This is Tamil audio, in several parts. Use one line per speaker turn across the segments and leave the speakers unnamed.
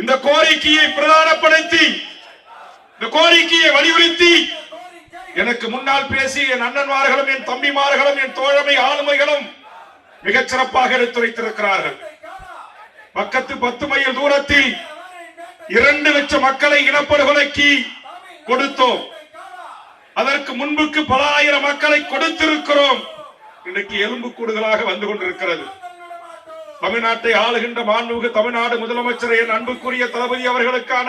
இந்த கோரிக்கையை பிரதானப்படுத்தி இந்த கோரிக்கையை வலியுறுத்தி எனக்கு முன்னால் பேசி என் அண்ணன்மார்களும் என் தம்பிமார்களும் என் தோழமை ஆளுமைகளும் மிகச் சிறப்பாக எடுத்துரைத்திருக்கிறார்கள். பக்கத்து பத்து மைல் தூரத்தில் இரண்டு லட்சம் மக்களை இனப்படுகொலைக்கு கொடுத்தோம். அதற்கு முன்புக்கு பல ஆயிரம் மக்களை கொடுத்திருக்கிறோம். இன்னைக்கு எலும்பு கூடுதலாக வந்து கொண்டிருக்கிறது. தமிழ்நாட்டை ஆளுகின்ற மாண்புமிகு தமிழ்நாடு முதலமைச்சர் என் அன்புக்குரிய தளபதி அவர்களுக்கான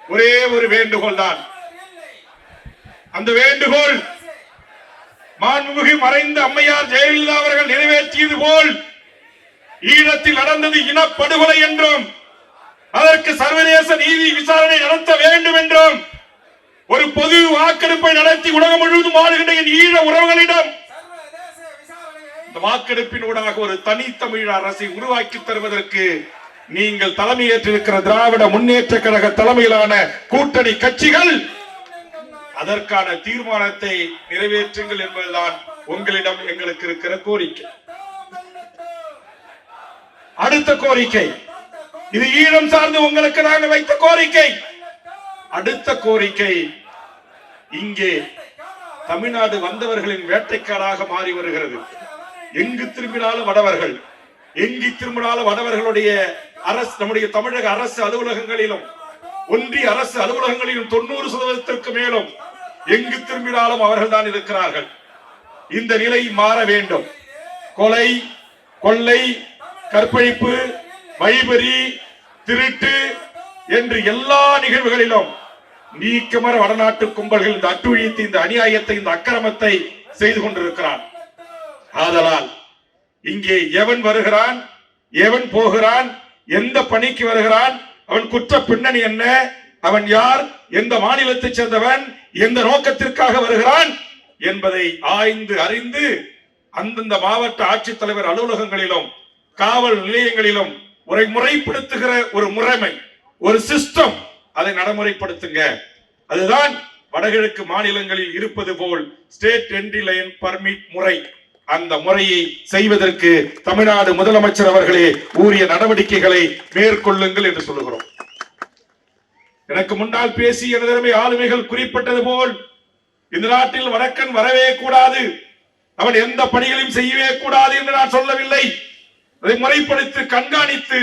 ஒரே ஒரு வேண்டுகோள் தான். அந்த வேண்டுகோள் மாண்புமிகு மறைந்த அம்மையார் ஜெயலலிதா அவர்கள் நிறைவேற்றியது போல் ஈழத்தில் நடந்தது இனப்படுகொலை என்றும் அதற்கு சர்வதேச நீதி விசாரணை நடத்த வேண்டும் என்றும் ஒரு பொது வாக்கெடுப்பை நடத்தி உலகம் முழுவதும் ஆளுகின்ற என் ஈழ உறவுகளிடம் வாக்கெடுப்பினூடாக வாக்கெடுப்பின் ஊடாக ஒரு தனித்தமிழ் அரசை உருவாக்கி தருவதற்கு நீங்கள் தலைமையேற்றிருக்கிற திராவிட முன்னேற்ற கழக தலைமையிலான கூட்டணி கட்சிகள் அதற்கான தீர்மானத்தை நிறைவேற்றுங்கள் என்பதுதான் உங்களிடம் எங்களுக்கு இருக்கிற கோரிக்கை. அடுத்த கோரிக்கை. இது ஈழம் சார்ந்து உங்களுக்கு நாங்கள் வைத்த கோரிக்கை. அடுத்த கோரிக்கை இங்கே தமிழ்நாடு வந்தவர்களின் வேட்டைக்காராக மாறி வருகிறது. எங்கு திரும்பினாலும் வடவர்கள் எங்கு திரும்பினாலும் வடவர்களுடைய அரசு நம்முடைய தமிழக அரசு அலுவலகங்களிலும் ஒன்றிய அரசு அலுவலகங்களிலும் தொண்ணூறு சதவீதத்திற்கு மேலும் எங்கு திரும்பினாலும் அவர்கள் தான் இருக்கிறார்கள். இந்த நிலை மாற வேண்டும். கொலை கொள்ளை கற்பழிப்பு வைபரி திருட்டு என்று எல்லா நிகழ்வுகளிலும் நீக்கமர வடநாட்டு கும்பல்கள் இந்த அட்டுழித்து இந்த அநியாயத்தை இந்த அக்கிரமத்தை செய்து கொண்டிருக்கிறான் ஆதலால் இங்கே எவன் வருகிறான் எவன் போகிறான் எந்த பணிக்கு வருகிறான் அவன் குற்ற பின்னணி என்ன அவன் யார் எந்த மாநிலத்தைச் சேர்ந்தவன் எந்த நோக்கத்திற்காக வருகிறான் என்பதை ஆய்ந்து அறிந்து அந்தந்த மாவட்ட ஆட்சித்தலைவர் அலுவலகங்களிலும் காவல் நிலையங்களிலும் உரை முறைப்படுத்துகிற ஒரு முறைமை ஒரு சிஸ்டம் அதை நடைமுறைப்படுத்துங்க. அதுதான் வடகிழக்கு மாநிலங்களில் இருப்பது போல் ஸ்டேட் என்ட்ரி லைன் பர்மிட் முறை. அந்த முறையை செய்வதற்கு தமிழ்நாடு முதலமைச்சர் அவர்களே உரிய நடவடிக்கைகளை மேற்கொள்ளுங்கள் என்று சொல்லுகிறோம். எனக்கு முன்னால் பேசி எனதருமை ஆளுமைகள் குறிப்பிட்டது போல் இந்த நாட்டில் வடக்கன் வரவே கூடாது. அவன் எந்த பணிகளையும் செய்யவே கூடாது என்று நான் சொல்லவில்லை. அதை முறைப்படுத்தி கண்காணித்து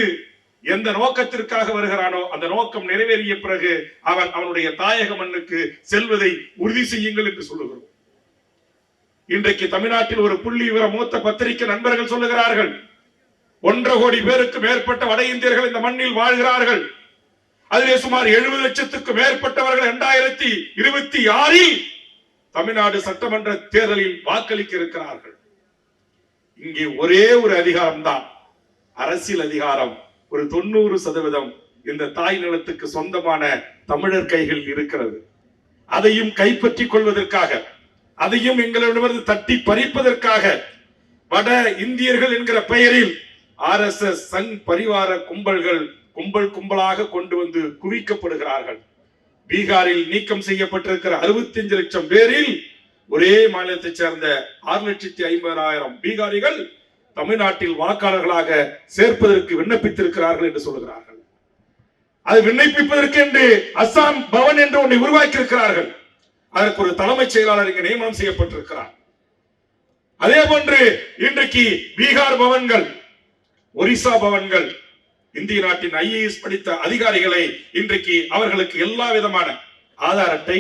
எந்த நோக்கத்திற்காக வருகிறானோ அந்த நோக்கம் நிறைவேறிய பிறகு அவன் அவனுடைய தாயக மண்ணுக்கு செல்வதை உறுதி செய்யுங்கள் என்று சொல்லுகிறோம். இன்றைக்கு தமிழ்நாட்டில் ஒரு புள்ளி விவர மூத்த பத்திரிகை நண்பர்கள் சொல்லுகிறார்கள் ஒன்றரை கோடி பேருக்கு மேற்பட்ட வட இந்தியர்கள் இந்த மண்ணில் வாழ்கிறார்கள். அதிலே சுமார் எழுபது லட்சத்துக்கு மேற்பட்டவர்கள் இரண்டாயிரத்தி இருபத்தி ஆறில் தமிழ்நாடு சட்டமன்ற தேர்தலில் வாக்களிக்க இருக்கிறார்கள் இங்கே ஒரே ஒரு அதிகாரம் தான் அரசியல் அதிகாரம். ஒரு தொண்ணூறு சதவீதம் இந்த தாய் நிலத்துக்கு சொந்தமான தமிழர் கைகள் இருக்கிறது. அதையும் கைப்பற்றிக் கொள்வதற்காக அதையும் எங்களிடமிருந்து தட்டி பறிப்பதற்காக வட இந்தியர்கள் என்கிற பெயரில் ஆர் எஸ் எஸ் சங் பரிவார கும்பல்கள் கும்பல் கும்பலாக கொண்டு வந்து குவிக்கப்படுகிறார்கள். பீகாரில் நீக்கம் செய்யப்பட்டிருக்கிற 65 லட்சம் பேரில் ஒரே மாநிலத்தைச் சேர்ந்த ஆறு லட்சத்தி ஐம்பதாயிரம் பீகாரிகள் தமிழ்நாட்டில் வாக்காளர்களாக சேர்ப்பதற்கு விண்ணப்பித்திருக்கிறார்கள் என்று சொல்லுகிறார்கள் அதை விண்ணப்பிப்பதற்கு என்று அஸ்ஸாம் பவன் என்று ஒன்றை உருவாக்கி இருக்கிறார்கள் அதற்கு ஒரு தலைமைச் செயலாளர் இங்கு நியமனம் செய்யப்பட்டிருக்கிறார். அதே போன்று இன்றைக்கு பீகார் பவன்கள் ஒரிசா பவன்கள் இந்திய நாட்டின் ஐஏஎஸ் படித்த அதிகாரிகளை இன்றைக்கு அவர்களுக்கு எல்லா விதமான ஆதார் அட்டை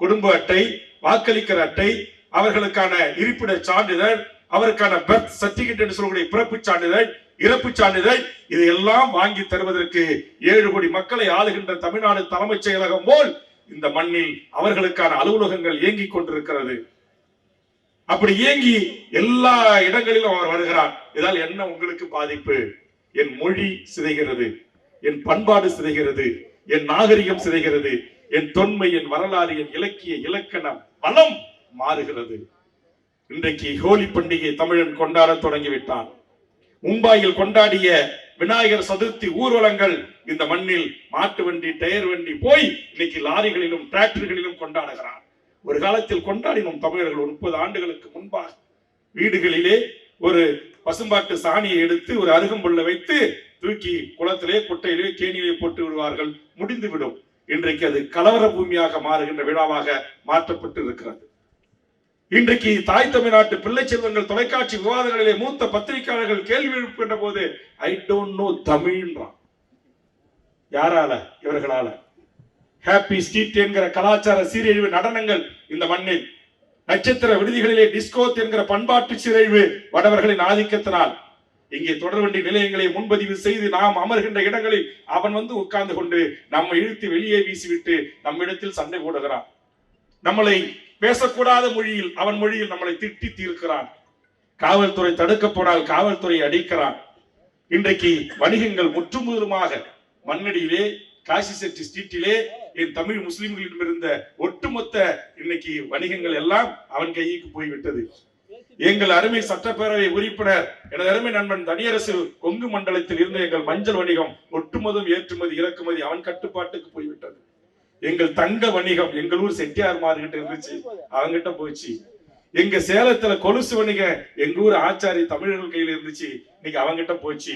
குடும்ப அட்டை வாக்களிக்கிற அட்டை அவர்களுக்கான இருப்பிட சான்றிதழ் அவருக்கான பர்த் சர்டிபிகேட் சொல்லக்கூடிய பிறப்பு சான்றிதழ் இறப்பு சான்றிதழ் இதையெல்லாம் வாங்கி தருவதற்கு ஏழு கோடி மக்களை ஆளுகின்ற தமிழ்நாடு தலைமைச் செயலகம் போல் இந்த மண்ணில் அவர்களுக்கான அலுவலகங்கள் இயங்கிக் கொண்டிருக்கிறது. அப்படி இயங்கி எல்லா இடங்களிலும் அவர் வருகிறார். இதால் என்ன உங்களுக்கு பாதிப்பு? என் மொழி சிதைகிறது என் பண்பாடு சிதைகிறது என் நாகரிகம் சிதைகிறது என் தொன்மை என் வரலாறு என் இலக்கிய இலக்கணம் பலம் மாறுகிறது. இன்றைக்கு ஹோலி பண்டிகை தமிழன் கொண்டாட தொடங்கிவிட்டான். மும்பாயில் கொண்டாடிய விநாயகர் சதுர்த்தி ஊர்வலங்கள் இந்த மண்ணில் மாட்டு வண்டி டயர் வண்டி போய் இன்னைக்கு லாரிகளிலும் டிராக்டர்களிலும் கொண்டாடுகிறான் ஒரு காலத்தில் கொண்டாடினோம் தமிழர்கள் முப்பது ஆண்டுகளுக்கு முன்பாக. வீடுகளிலே ஒரு பசும்பாட்டு சாணியை எடுத்து ஒரு அருகம்புள்ள வைத்து தூக்கி குளத்திலே குட்டையிலே கேணியிலே போட்டு விடுவார்கள். முடிந்துவிடும். இன்றைக்கு அது கலவர பூமியாக மாறுகின்ற விழாவாக மாற்றப்பட்டு இருக்கிறது. இன்றைக்கு தாய் தமிழ்நாட்டு பிள்ளை செல்வங்கள் தொலைக்காட்சி விவாதங்களிலே மூத்த பத்திரிகையாளர்கள் கேள்வி எழுப்புகின்ற போது ஐ டோன்ட் நோ தமிழ்ன்றான். யாரால? இவர்களால. ஹாப்பி ஸ்ட்ரீட் என்கிற கலாச்சார சீரழிவு நடனங்கள் இந்த மண்ணில். நட்சத்திர விடுதிகளிலே டிஸ்கோத் என்கிற பண்பாட்டு சீரழிவு வடவர்களின் ஆதிக்கத்தினால். இங்கே தொடர்வண்டி நிலையங்களை முன்பதிவு செய்து நாம் அமர்கின்ற இடங்களில் அவன் வந்து உட்கார்ந்து கொண்டு நம்மை இழுத்து வெளியே வீசிவிட்டு நம்மிடத்தில் சண்டை போடுகிறான். நம்மளை பேசக்கூடாத மொழியில் அவன் மொழியில் நம்மளை திட்டி தீர்க்கிறான். காவல்துறை தடுக்க போனால் காவல்துறை அடிக்கிறான். இன்றைக்கு வணிகங்கள் முற்றுமுதலுமாக மண்ணடியிலே காசி செட்டி ஸ்ட்ரீட்டிலே என் தமிழ் முஸ்லிம்களிடம் இருந்த ஒட்டுமொத்த இன்னைக்கு வணிகங்கள் எல்லாம் அவன் கைக்கு போய்விட்டது. எங்கள் அருமை சட்டப்பேரவை உறுப்பினர் எனது அருமை நண்பன் தனியரசு கொங்கு மண்டலத்தில் இருந்த எங்கள் மஞ்சள் வணிகம் ஒட்டுமொத்தம் ஏற்றுமதி இறக்குமதி அவன் கட்டுப்பாட்டுக்கு போய்விட்டது. எங்கள் தங்க வணிகம் எங்கள் ஊர் செட்டியார் மார்கிட்ட இருந்துச்சு. அவங்கிட்ட போச்சு. எங்க சேலத்துல கொலுசு வணிகம் எங்க ஊர் ஆச்சாரி தமிழர்கள் கையில இருந்துச்சு. இன்னைக்கு அவங்கிட்ட போச்சு.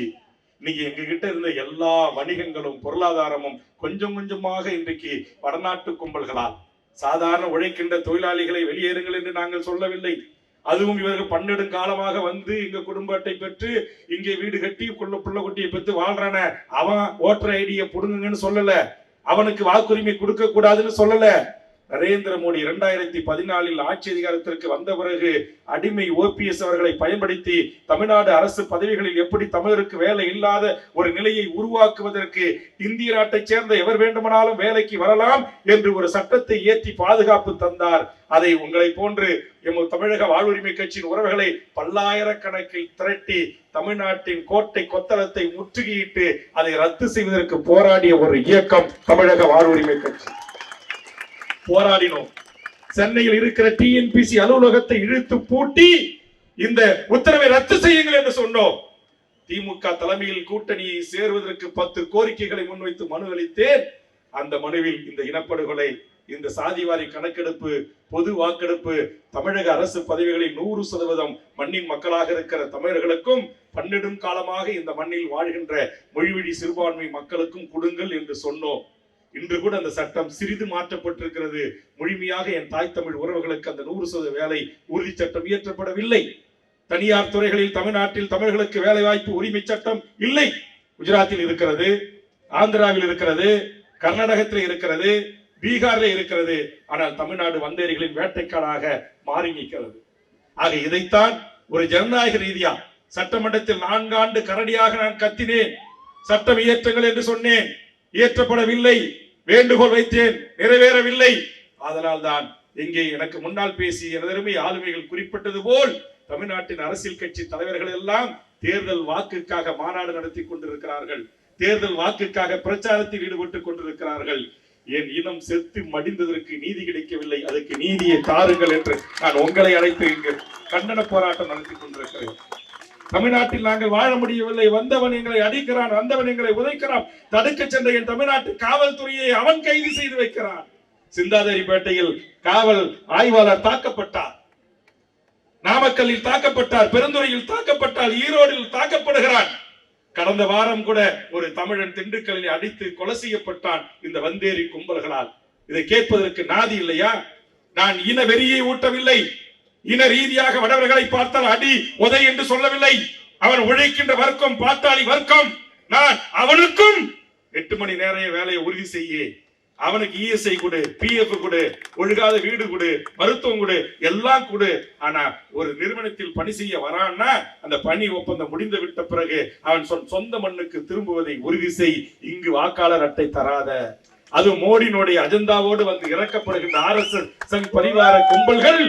இன்னைக்கு எங்க கிட்ட இருந்த எல்லா வணிகங்களும் பொருளாதாரமும் கொஞ்சம் கொஞ்சமாக இன்றைக்கு வடநாட்டு கும்பல்களால் சாதாரண உழைக்கின்ற தொழிலாளிகளை வெளியேறுங்கள் என்று நாங்கள் சொல்லவில்லை. அதுவும் இவர்கள் பன்னெடும் காலமாக வந்து எங்க குடும்ப அட்டை பெற்று இங்கே வீடு கட்டி குள்ள புள்ள குட்டியை பெற்று வாழ்றான அவன் ஓட்டர் ஐடியை புடுங்குங்கன்னு சொல்லல. அவனுக்கு வாக்குரிமை கொடுக்க கூடாதுன்னு சொல்லல. நரேந்திர மோடி இரண்டாயிரத்தி பதினாலில் ஆட்சி அதிகாரத்திற்கு வந்த பிறகு அடிமை ஓபிஎஸ் அவர்களை பயன்படுத்தி தமிழ்நாடு அரசு பதவிகளில் எப்படி தமிழருக்கு வேலை இல்லாத ஒரு நிலையை உருவாக்குவதற்கு இந்திய நாட்டைச் சேர்ந்த எவர் வேண்டுமானாலும் வேலைக்கு வரலாம் என்று ஒரு சட்டத்தை ஏற்றி பாதுகாப்பு தந்தார். அதை உங்களை போன்று எமது தமிழக வாழ்வுரிமை கட்சியின் உறவுகளை பல்லாயிரக்கணக்கில் திரட்டி தமிழ்நாட்டின் கோட்டை கொத்தளத்தை முற்றுகையிட்டு அதை ரத்து செய்வதற்கு போராடிய ஒரு இயக்கம் தமிழக வாழ்வுரிமை கட்சி. போராடினோம். சென்னையில் இருக்கிற டிஎன்பிசி அலுவலகத்தை இழுத்து பூட்டி இந்த உத்தரவை ரத்து செய்யுங்கள் என்று சொன்னோம். திமுக தலைமையில் கூட்டணியை சேருவதற்கு பத்து கோரிக்கைகளை முன்வைத்து மனு அளித்தேன் அந்த மனுவில் இந்த இனப்படுகொலை இந்த சாதிவாரி கணக்கெடுப்பு பொது வாக்கெடுப்பு தமிழக அரசு பதவிகளில் நூறு சதவீதம் மண்ணின் மக்களாக இருக்கிற தமிழர்களுக்கும் பன்னெடும் காலமாக இந்த மண்ணில் வாழ்கின்ற மொழிவழி சிறுபான்மை மக்களுக்கும் கொடுங்கள் என்று சொன்னோம். இன்று கூட அந்த சட்டம் சிறிது மாற்றப்பட்டிருக்கிறது. முழுமையாக என் தாய் தமிழ் உறவுகளுக்கு அந்த நூறு சதவீத வேலை உறுதி சட்டம் இயற்றப்படவில்லை. தனியார் துறைகளில் தமிழ்நாட்டில் தமிழர்களுக்கு வேலை வாய்ப்பு உரிமை சட்டம் இல்லை. குஜராத்தில் இருக்கிறது ஆந்திராவில் இருக்கிறது கர்நாடகத்தில் இருக்கிறது பீகாரில் இருக்கிறது. ஆனால் தமிழ்நாடு வந்தேரிகளின் வேட்டைக்காடாக மாறி நிற்கிறது. ஆக இதைத்தான் ஒரு ஜனநாயக ரீதியா சட்டமன்றத்தில் நான்காண்டு கரடியாக நான் கத்தினேன். சட்டம் இயற்றுங்கள் என்று சொன்னேன். இயற்றப்படவில்லை வேண்டுகோள் வைத்தேன் நிறைவேறவில்லை. அதனால் தான் இங்கே எனக்கு முன்னால் பேசி எனதருமை ஆளுமைகள் குறிப்பிட்டது போல் தமிழ்நாட்டின் அரசியல் கட்சி தலைவர்கள் எல்லாம் தேர்தல் வாக்குக்காக மாநாடு நடத்தி கொண்டிருக்கிறார்கள். தேர்தல் வாக்குக்காக பிரச்சாரத்தில் ஈடுபட்டுக் கொண்டிருக்கிறார்கள். என் இனம் செத்து மடிந்ததற்கு நீதி கிடைக்கவில்லை. அதுக்கு நீதியை தாருங்கள் என்று நான் உங்களை அழைத்து இங்கு கண்டன போராட்டம் நடத்தி கொண்டிருக்கிறேன். தமிழ்நாட்டில் நாங்கள் வாழ முடியவில்லை. வந்தவன் எங்களை அடிக்கிறான் வந்தவன் எங்களை உதைக்கிறான். தடுக்க சென்ற என் தமிழ்நாட்டு காவல்துறையை அவன் கைது செய்து வைக்கிறான். சிந்தாதிரிப்பேட்டையில் காவல் ஆய்வாளர் தாக்கப்பட்டார். நாமக்கல்லில் தாக்கப்பட்டார் பெருந்துறையில் தாக்கப்பட்டார் ஈரோடில் தாக்கப்படுகிறான் கடந்த வாரம் கூட ஒரு தமிழன் திண்டுக்கல்லில் அடித்து கொலை செய்யப்பட்டான் இந்த வந்தேரி கும்பல்களால். இதை கேட்பதற்கு நாதி இல்லையா? நான் இன வெறியை ஊட்டவில்லை. இன ரீதியாக வடவர்களை பார்த்தால் அடி உதை என்று சொல்லவில்லை. அவன் உழைக்கின்ற வர்க்கம் பாத்தாளி வர்க்கம். நான் அவனுக்கும் எட்டு மணி நேர வேலையை உறுதி செய்ய. அவனுக்கு இஎஸ்ஐ கொடு பிஎஃப் கொடு ஒழுகாத வீடு கொடு மருத்துவம் கொடு எல்லாம் கொடு. ஆனா ஒரு நிறுவனத்தில் பணி செய்ய வரான்னா அந்த பணி ஒப்பந்தம் முடிந்து விட்ட பிறகு அவன் சொந்த மண்ணுக்கு திரும்புவதை உறுதி செய். இங்கு வாக்காளர் அட்டை தராத. அது மோடியினுடைய அஜெண்டாவோடு வந்து இறக்கப்படுகின்ற ஆர் எஸ் எஸ் பரிவார கும்பல்கள்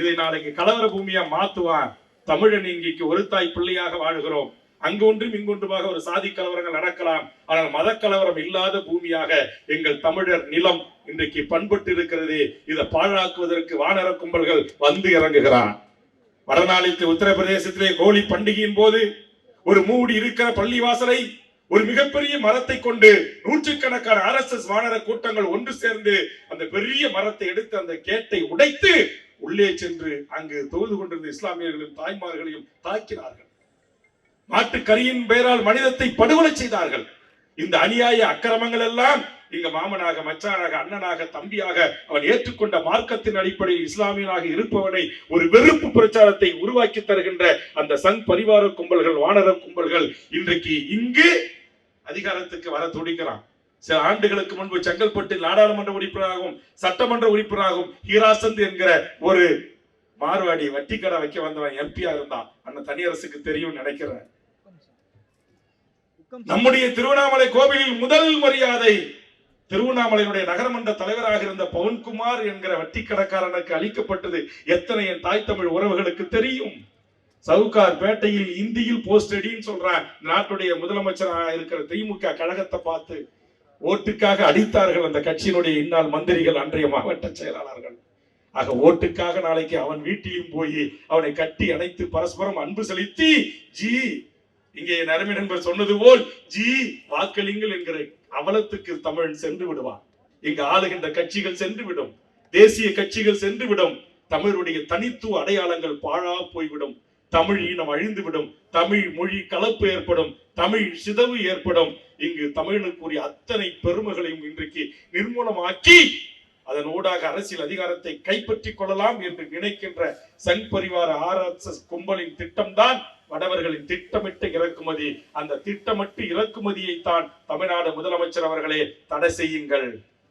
இதை நாளைக்கு கலவர பூமியா மாத்துவான். தமிழன் இங்கிக்கு ஒரு தாய் பிள்ளையாக வாழுகிறோம். அங்கொன்றும் இங்கொன்றுமாக ஒரு சாதி கலவரங்கள் நடக்கலாம். ஆனால் மத கலவரம் இல்லாத பூமியாக எங்கள் தமிழர் நிலம் இன்றைக்கு பண்பட்டு இருக்கிறது. இதை பாழாக்குவதற்கு வானர கும்பல்கள் வந்து இறங்குகிறான். வடநாளில் உத்தரப்பிரதேசத்திலே கோழி பண்டிகையின் போது ஒரு மூடி இருக்கிற பள்ளிவாசலை ஒரு மிகப்பெரிய மரத்தை கொண்டு நூற்றுக்கணக்கான ஆர்எஸ்எஸ் வானர கூட்டங்கள் ஒன்று சேர்ந்து அந்த பெரிய மரத்தை எடுத்து அந்த கேட்டை உடைத்து உள்ளே சென்று அங்கு தொழுது கொண்டிருந்த இஸ்லாமியர்களையும் தாய்மார்களையும் தாக்கினார்கள். மாட்டுக்கரியின் பெயரால் மனிதத்தை படுகொலை செய்தார்கள். இந்த அநியாய அக்கிரமங்கள் எல்லாம் இங்க மாமனாக மச்சானாக அண்ணனாக தம்பியாக அவன் ஏற்றுக்கொண்ட மார்க்கத்தின் அடிப்படையில் இஸ்லாமியனாக இருப்பவனை ஒரு வெறுப்பு பிரச்சாரத்தை உருவாக்கி தருகின்ற அந்த சங் பரிவார கும்பல்கள் வானர கும்பல்கள் இன்றைக்கு இங்கு அதிகாரத்துக்கு வர துடிக்கிறான். சில ஆண்டுகளுக்கு முன்பு செங்கல்பட்டு நாடாளுமன்ற உறுப்பினராகவும் சட்டமன்ற உறுப்பினராகவும் ஹீராசந்த் என்கிற ஒரு மார்வாடி வட்டி கடை வைக்க வந்தவன் எம்பியா இருந்தான். அண்ணன் தனியரசுக்கு தெரியும் நினைக்கிறேன். நம்முடைய திருவண்ணாமலை கோவிலில் முதல் மரியாதை திருவண்ணாமலையினுடைய நகரமன்ற தலைவராக இருந்த பவன்குமார் என்கிற வட்டி கடைக்காரனுக்கு அளிக்கப்பட்டது எத்தனை என் தாய் தமிழ் உறவுகளுக்கு தெரியும்? சவுகார் பேட்டையில் இந்தியில் போஸ்ட் அடின்னு சொல்றான். நாட்டுடைய முதலமைச்சராக இருக்கிற திமுக கழகத்தை பார்த்து ஓட்டுக்காக அடித்தார்கள் அந்த கட்சியினுடைய இன்னால் மந்திரிகள் அன்றைய மாவட்ட செயலாளர்கள். ஆக ஓட்டுக்காக நாளைக்கு அவன் வீட்டிலும் போய் அவனை கட்டி அணைத்து பரஸ்பரம் அன்பு செலுத்தி ஜி இங்கே என் அருமை நண்பர் சொன்னது போல் ஜி வாக்களிங்கள் என்கிற அவலத்துக்கு தமிழன் சென்று விடுவான். இங்கு ஆளுகின்ற கட்சிகள் சென்று விடும் தேசிய கட்சிகள் சென்று விடும் தமிழுடைய தனித்துவ அடையாளங்கள் பாழா போய்விடும். தமிழ் இனம் அழிந்துவிடும் தமிழ் மொழி கலப்பு ஏற்படும் தமிழ் சிதவு ஏற்படும். இங்கு தமிழனுக்குரிய அத்தனை பெருமைகளையும் இன்றைக்கு நிர்மூலமாக்கி அதன் ஊடாக அரசியல் அதிகாரத்தை கைப்பற்றிக் கொள்ளலாம் என்று நினைக்கின்ற சங் பரிவார ஆர்எஸ்எஸ் கும்பலின் திட்டம்தான் வடவர்களின் திட்டமிட்ட இறக்குமதி. அந்த திட்டமிட்டு இறக்குமதியை தான் தமிழ்நாடு முதலமைச்சர் அவர்களே தடை செய்யுங்கள்.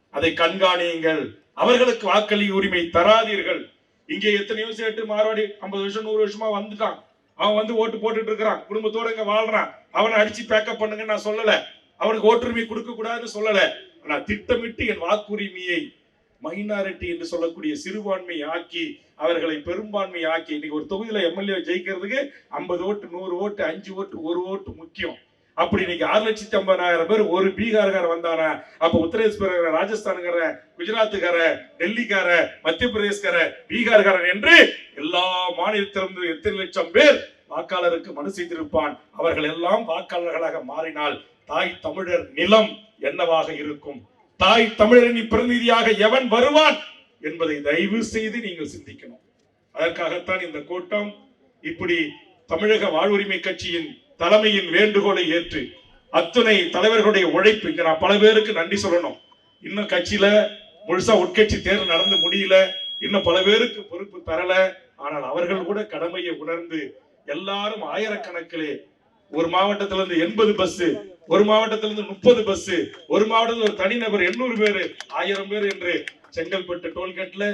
அதை கண்காணியுங்கள். அவர்களுக்கு வாக்களி உரிமை தராதீர்கள். இங்கே எத்தனையோ சேட்டு மார்வாடி ஐம்பது வருஷம் நூறு வருஷமா வந்துட்டான். அவன் வந்து ஓட்டு போட்டுட்டு இருக்கிறான். குடும்பத்தோட இங்க வாழ்றான். அவனை அடிச்சு பேக்கப் பண்ணுங்க நான் சொல்லல. அவனுக்கு ஓட்டுரிமை கொடுக்க கூடாதுன்னு சொல்லல. ஆனா திட்டமிட்டு என் வாக்குரிமையை மைனாரிட்டி என்று சொல்லக்கூடிய சிறுபான்மை ஆக்கி அவர்களை பெரும்பான்மை ஆக்கி இன்னைக்கு ஒரு தொகுதியில எம்எல்ஏ ஜெயிக்கிறதுக்கு ஐம்பது ஓட்டு நூறு ஓட்டு அஞ்சு ஓட்டு ஒரு ஓட்டு முக்கியம். அப்படி இன்னைக்கு ஆறு லட்சத்தி ஐம்பதாயிரம் பேர் ஒரு பீகார்கார வந்தானா? அப்ப உத்தரப்பிரதேச ராஜஸ்தானுக்கார குஜராத்துக்கார டெல்லிக்கார மத்திய பிரதேஷ்கார பீகார்காரன் என்று எல்லா மாநிலத்திலிருந்து எத்தனை லட்சம் பேர் வாக்காளருக்கு மனு செய்திருப்பான். அவர்கள் எல்லாம் வாக்காளர்களாக மாறினால் தாய் தமிழர் நிலம் என்னவாக இருக்கும்? தாய் தமிழரின் பிரதிநிதியாக எவன் வருவான்? என்பதை தயவு செய்து நீங்கள் சிந்திக்கணும். அதற்காகத்தான் இந்த கூட்டம் இப்படி தமிழக வாழ்வுரிமை கட்சியின் தலைமையின் வேண்டுகோளை ஏற்று அத்துணை தலைவர்களுடைய உழைப்பு இங்க நான் பல பேருக்கு நன்றி சொல்லணும். இன்னும் கட்சியில முழுசா உட்கட்சி தேர்தல் நடந்து முடியல. இன்னும் பல பேருக்கு பொறுப்பு தரல. ஆனால் அவர்கள் கூட கடமையை உணர்ந்து எல்லாரும் ஆயிரக்கணக்கிலே ஒரு மாவட்டத்துல இருந்து எண்பது பஸ் ஒரு மாவட்டத்துல இருந்து முப்பது பஸ் ஒரு மாவட்டத்தில் ஒரு தனிநபர் எண்ணூறு பேரு ஆயிரம் பேர் என்று செங்கல்பட்டு டோல்கேட்ல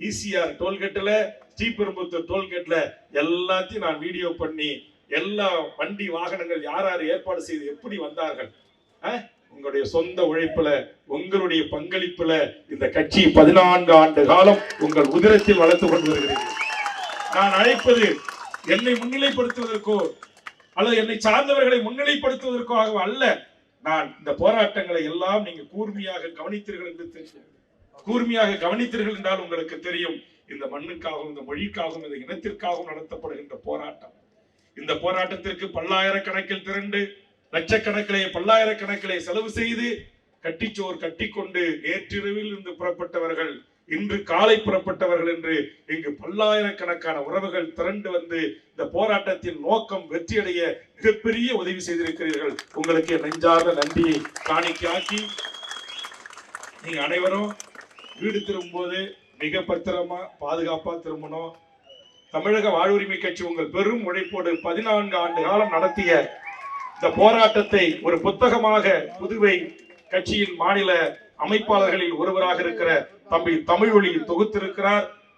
இசிஆர் டோல்கேட்ல ஸ்ரீபெரும்புத்தூர் டோல்கேட்ல எல்லாத்தையும் நான் வீடியோ பண்ணி எல்லா வண்டி வாகனங்கள் யார் யார் ஏற்பாடு செய்து எப்படி வந்தார்கள் உங்களுடைய சொந்த உழைப்புல உங்களுடைய பங்களிப்புல இந்த கட்சி பதினான்கு ஆண்டு காலம் உங்கள் உதிரத்தில் வளர்த்து கொண்டு வருகிறீர்கள் நான் அழைப்பது என்னை முன்னிலைப்படுத்துவதற்கோ அல்லது என்னை சார்ந்தவர்களை முன்னிலைப்படுத்துவதற்காக அல்ல. நான் இந்த போராட்டங்களை எல்லாம் நீங்க கூர்மையாக கவனித்தீர்கள் என்று தெரியும். கூர்மையாக கவனித்தீர்கள் என்றால் உங்களுக்கு தெரியும். இந்த மண்ணுக்காகவும் இந்த மொழிக்காகவும் இந்த இனத்திற்காகவும் நடத்தப்படுகின்ற போராட்டம். இந்த போராட்டத்திற்கு பல்லாயிரக்கணக்கில் திரண்டு லட்சக்கணக்கிலே பல்லாயிரக்கணக்கிலே செலவு செய்து கட்டிச்சோர் கட்டிக்கொண்டு நேற்றிரவில் இருந்து புறப்பட்டவர்கள் இன்று காலை புறப்பட்டவர்கள் என்று இங்கு பல்லாயிரக்கணக்கான உறவுகள் திரண்டு வந்து இந்த போராட்டத்தின் நோக்கம் வெற்றியடைய மிகப்பெரிய உதவி செய்திருக்கிறீர்கள். உங்களுக்கு நெஞ்சார்ந்த நன்றியை காணிக்காக்கி நீங்க அனைவரும் வீடு திரும்பும்போது மிக பத்திரமா பாதுகாப்பா திரும்பணும். தமிழக வாழ்வுரிமை கட்சி உங்கள் பெரும் உழைப்போடு பதினான்கு ஆண்டு காலம் நடத்திய இந்த போராட்டத்தை ஒரு புத்தகமாக புதுவை கட்சியின் மாநில அமைப்பாளர்களில் ஒருவராக இருக்கிற தம்பி தமிழ் தமிழ்வழி தொகுத்திருக்கிறார்.